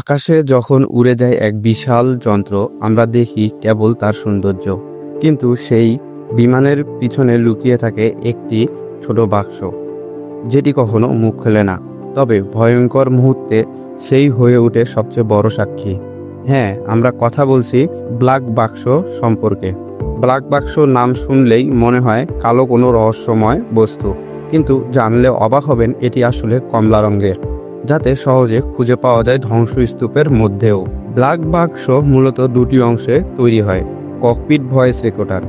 আকাশে যখন উড়ে যায় এক বিশাল যন্ত্র, আমরা দেখি কেবল তার সৌন্দর্য। কিন্তু সেই বিমানের পিছনে লুকিয়ে থাকে একটি ছোট বাক্স, যেটি কখনো মুখ খোলে না। তবে ভয়ঙ্কর মুহূর্তে সেই হয়ে ওঠে সবচেয়ে বড় সাক্ষী। হ্যাঁ আমরা কথা বলছি ব্ল্যাক বাক্স সম্পর্কে। ব্ল্যাক বাক্স নাম শুনলেই মনে হয় কালো কোনো রহস্যময় বস্তু, কিন্তু জানলে অবাক হবেন এটি আসলে কমলা রঙের। যাতে সহজে খুঁজে পাওয়া যায় ধ্বংসস্তূপের মধ্যেও। ব্ল্যাক বাক্স মূলত দুটি অংশে তৈরি হয়, ককপিট ভয়েস রেকর্ডার।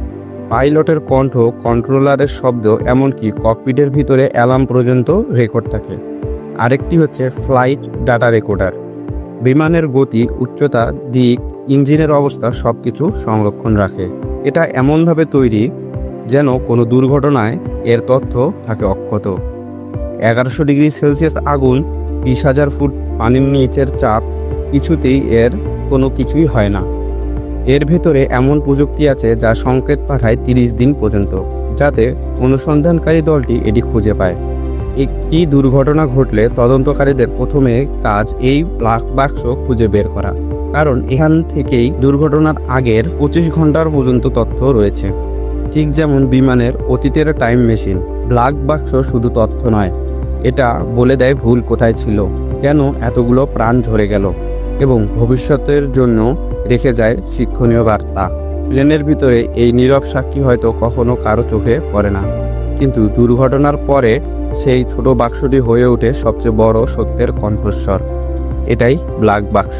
পাইলটের কণ্ঠ কন্ট্রোলারের শব্দ এমনকি ককপিটের ভিতরে অ্যালার্ম পর্যন্ত রেকর্ড থাকে। আরেকটি হচ্ছে ফ্লাইট ডাটা রেকর্ডার। বিমানের গতি, উচ্চতা, দিক, ইঞ্জিনের অবস্থা সব কিছু সংরক্ষণ রাখে। এটা এমনভাবে তৈরি যেন কোনো দুর্ঘটনায় এর তথ্য থাকে অক্ষত। এগারোশো ডিগ্রি সেলসিয়াস আগুন বিশ হাজার ফুট পানির নিচের চাপ কিছুতেই এর কোনো কিছুই হয় না। এর ভেতরে এমন প্রযুক্তি আছে যা সংকেত পাঠায় তিরিশ দিন পর্যন্ত, যাতে অনুসন্ধানকারী দলটি এটি খুঁজে পায়। একটি দুর্ঘটনা ঘটলে তদন্তকারীদের প্রথমে কাজ এই ব্লাক বাক্স খুঁজে বের করা, কারণ এখান থেকেই দুর্ঘটনার আগের পঁচিশ ঘণ্টার পর্যন্ত তথ্য রয়েছে। ঠিক যেমন বিমানের অতীতের টাইম মেশিন ব্লাক বাক্স শুধু তথ্য নয় এটা বলে দেয় ভুল কোথায় ছিল, কেন এতগুলো প্রাণ ঝরে গেল এবং ভবিষ্যতের জন্য রেখে যায় শিক্ষণীয় বার্তা। প্লেনের ভিতরে এই নীরব সাক্ষী হয়তো কখনো কারও চোখে পড়ে না, কিন্তু দুর্ঘটনার পরে সেই ছোট বাক্সটি হয়ে ওঠে সবচেয়ে বড় সত্যের কণ্ঠস্বর। এটাই ব্ল্যাক বাক্স।